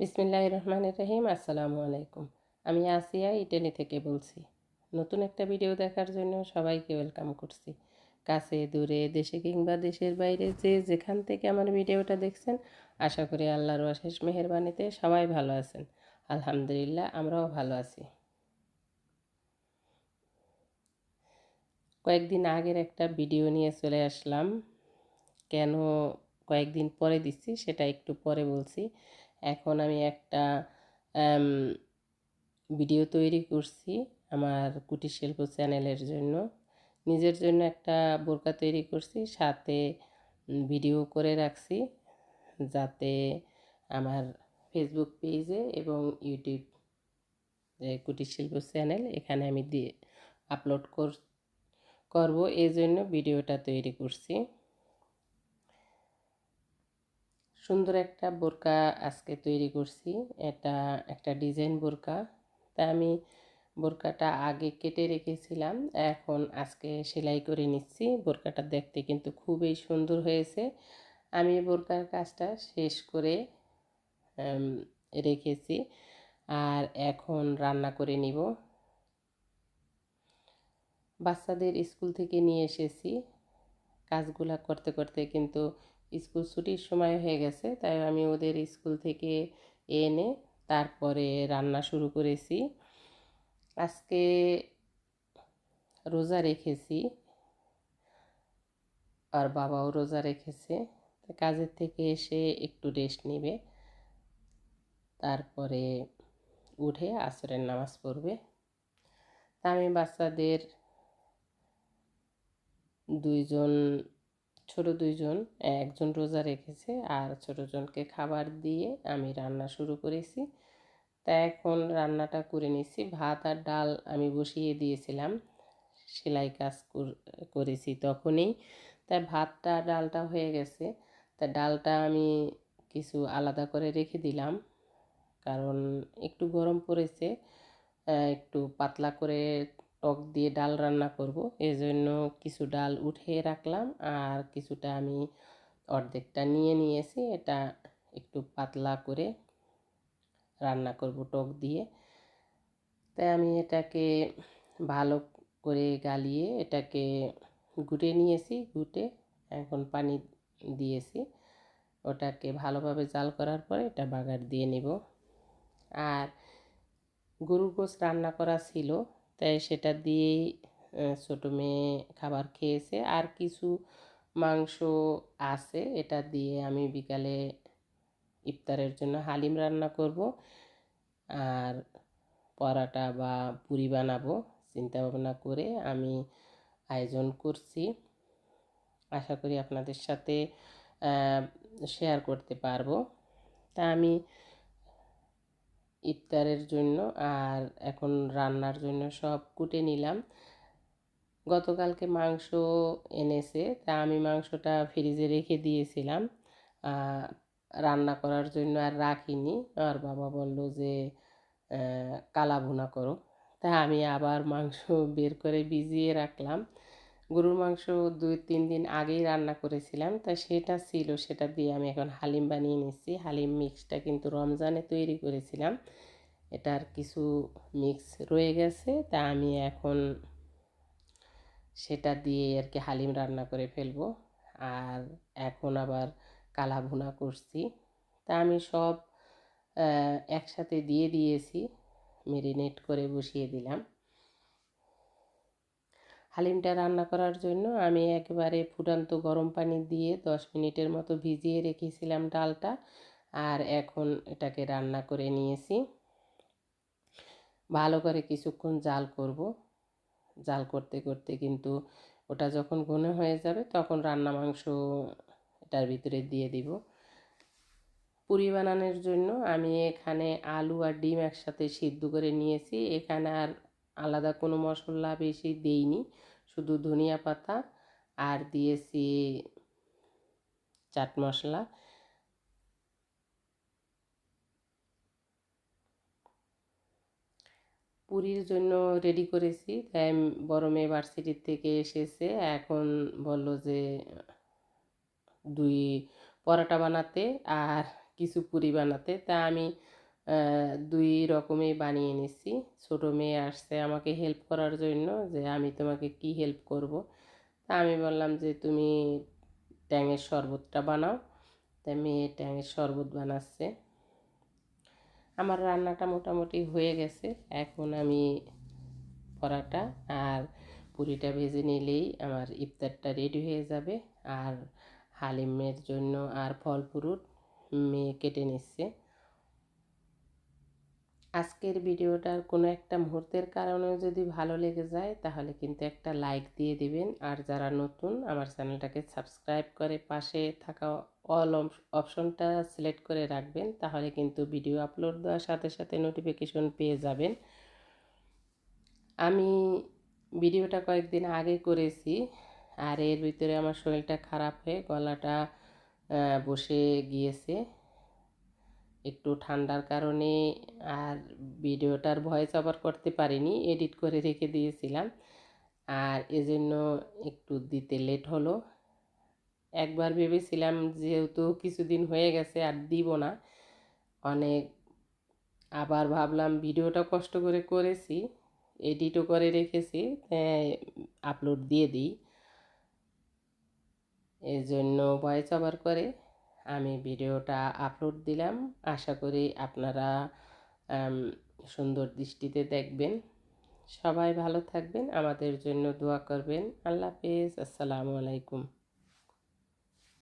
বিসমিল্লাহ রহমান রহিম, আসসালামু আলাইকুম। আমি আসিয়া ইটালি থেকে বলছি, নতুন একটা ভিডিও দেখার জন্য সবাইকে ওয়েলকাম করছি। কাছে, দূরে, দেশে কিংবা দেশের বাইরে যে যেখান থেকে আমার ভিডিওটা দেখছেন, আশা করি আল্লাহর অশেষ মেহরবানিতে সবাই ভালো আছেন। আলহামদুলিল্লাহ, আমরাও ভালো আছি। কয়েকদিন আগের একটা ভিডিও নিয়ে চলে আসলাম। কেন কয়েকদিন পরে দিচ্ছি, সেটা একটু পরে বলছি। এখন আমি একটা ভিডিও তৈরি করছি আমার কুটির শিল্প চ্যানেলের জন্য। নিজের জন্য একটা বোরকা তৈরি করছি, সাথে ভিডিও করে রাখছি যাতে আমার ফেসবুক পেজে এবং ইউটিউব যে কুটির শিল্প চ্যানেল এখানে আমি দিয়ে আপলোড কর, করব। এই জন্য ভিডিওটা তৈরি করছি। সুন্দর একটা বোরকা আজকে তৈরি করছি। এটা একটা ডিজাইন বোরকা। তা আমি বোরকাটা আগে কেটে রেখেছিলাম। এখন আজকে সেলাই করে নিচ্ছি। বোরকাটা দেখতে কিন্তু খুবই সুন্দর হয়েছে। আমি বোরকার কাজটা শেষ করে রেখেছি। আর এখন রান্না করে নিব। বাচ্চাদের স্কুল থেকে নিয়ে এসেছি। কাজগুলা করতে করতে কিন্তু স্কুল ছুটির সময় হয়ে গেছে, তাই আমি ওদের স্কুল থেকে এনে তারপরে রান্না শুরু করেছি। আজকে রোজা রেখেছি আর বাবাও রোজা রেখেছে কাজের থেকে এসে একটু রেস্ট নেবে। তারপরে উঠে আসরের নামাজ পড়বে। তা আমি বাচ্চাদের দুইজন ছোট দুইজন, একজন রোজা রেখেছে আর ছোটজনকে খাবার দিয়ে আমি রান্না শুরু করেছি। তা এখন রান্নাটা করে নিচ্ছি ভাত আর ডাল আমি বসিয়ে দিয়েছিলাম। সেলাই কাজ করেছি তখনই। তাই ভাতটা ডালটা হয়ে গেছে। তা ডালটা আমি কিছু আলাদা করে রেখে দিলাম। কারণ একটু গরম পড়েছে একটু পাতলা করে টক দিয়ে ডাল রান্না করব। জন্য কিছু ডাল উঠিয়ে রাখলাম আর কিছুটা আমি অর্ধেকটা নিয়ে নিয়েছি। এটা একটু পাতলা করে রান্না করব টক দিয়ে। তাই আমি এটাকে ভালো করে গালিয়ে এটাকে গুটে নিয়েছি গুটে এখন পানি দিয়েছি। ওটাকে ভালোভাবে জাল করার পরে এটা বাগার দিয়ে নেব। আর গরুর গোস রান্না করা ছিল। তাই সেটা দিয়েই ছোটো মেয়ে খাবার খেয়েছে। আর কিছু মাংস আছে, এটা দিয়ে আমি বিকালে ইফতারের জন্য হালিম রান্না করব। আর পরাটা বা পুরি বানাবো চিন্তা ভাবনা করে আমি আয়োজন করছি। আশা করি আপনাদের সাথে শেয়ার করতে পারব। তা আমি ইফতারের জন্য আর এখন রান্নার জন্য সব কুটে নিলাম। গতকালকে মাংস এনেছে, তা আমি মাংসটা ফ্রিজে রেখে দিয়েছিলাম। রান্না করার জন্য আর রাখিনি। আর বাবা বলল যে কালা করো। তা আমি আবার মাংস বের করে ভিজিয়ে রাখলাম। গরুর মাংস দুই, তিন দিন আগেই রান্না করেছিলাম। তা সেটা ছিল, সেটা দিয়ে আমি এখন হালিম বানিয়ে নিচ্ছি। হালিম মিক্সটা কিন্তু রমজানে তৈরি করেছিলাম। এটার কিছু মিক্স রয়ে গেছে। তা আমি এখন সেটা দিয়ে আর কি হালিম রান্না করে ফেলব। আর এখন আবার কালা ভুনা করছি। তা আমি সব একসাথে দিয়ে দিয়েছি। মেরিনেট করে বসিয়ে দিলাম। হালিমটা রান্না করার জন্য আমি একেবারে ফুটান্ত গরম পানি দিয়ে দশ মিনিটের মতো ভিজিয়ে রেখেছিলাম ডালটা আর এখন এটাকে রান্না করে নিয়েছি। ভালো করে কিছুক্ষণ জাল করব। জাল করতে করতে কিন্তু ওটা যখন ঘন হয়ে যাবে তখন রান্না মাংস এটার ভিতরে দিয়ে দিব। পুরি বানানোর জন্য আমি এখানে আলু আর ডিম একসাথে সিদ্ধ করে নিয়েছি। এখানে আর আলাদা কোনো মশলা বেশি দেইনি, শুধু ধনিয়া পাতা আর দিয়েছি চাট মশলা। পুরীর জন্য রেডি করেছি, তাই বড় মেয়ে ভার্সিটির থেকে এসেছে, এখন বলল যে দুই পরোটা বানাতে আর কিছু পুরি বানাতে। তা আমি দুই রকমই বানিয়ে নিচ্ছি ছোটো মেয়ে আসছে আমাকে হেল্প করার জন্য যে আমি তোমাকে কি হেল্প করব। তা আমি বললাম যে তুমি ট্যাঙের শরবতটা বানাও। তাই মেয়ে ট্যাঙের শরবত বানাচ্ছে। আমার রান্নাটা মোটামুটি হয়ে গেছে। এখন আমি পরাটা আর পুরিটা ভেজে নিলেই আমার ইফতারটা রেডি হয়ে যাবে। আর হালিমের জন্য আর ফল ফ্রুট মেয়ে কেটে নিচ্ছে। আজকের ভিডিওটার কোনো একটা মুহূর্তের কারণেও যদি ভালো লেগে যায়, তাহলে কিন্তু একটা লাইক দিয়ে দিবেন। আর যারা নতুন, আমার চ্যানেলটাকে সাবস্ক্রাইব করে পাশে থাকা অল অপশনটা সিলেক্ট করে রাখবেন, তাহলে কিন্তু ভিডিও আপলোড দেওয়ার সাথে সাথে নোটিফিকেশন পেয়ে যাবেন। আমি ভিডিওটা কয়েকদিন আগে করেছি, আর এর ভিতরে আমার শরীরটা খারাপ হয়ে গলাটা বসে গিয়েছে। একটু ঠান্ডার কারণে আর ভিডিওটার ভয়েস ওভার করতে পারিনি এডিট করে রেখে দিয়েছিলাম। আর এজন্য একটু দিতে লেট হলো। একবার ভেবেছিলাম যেহেতু কিছুদিন হয়ে গেছে আর দিব না, অনেক আবার ভাবলাম ভিডিওটা কষ্ট করে করেছি এডিটও করে রেখেছি আপলোড দিয়ে দিই। এজন্য ভয়েস ওভার করে আমি ভিডিওটা আপলোড দিলাম। আশা করি আপনারা সুন্দর দৃষ্টিতে দেখবেন। সবাই ভালো থাকবেন, আমাদের জন্য দোয়া করবেন। আল্লাহ হাফেজ, আসসালামু আলাইকুম।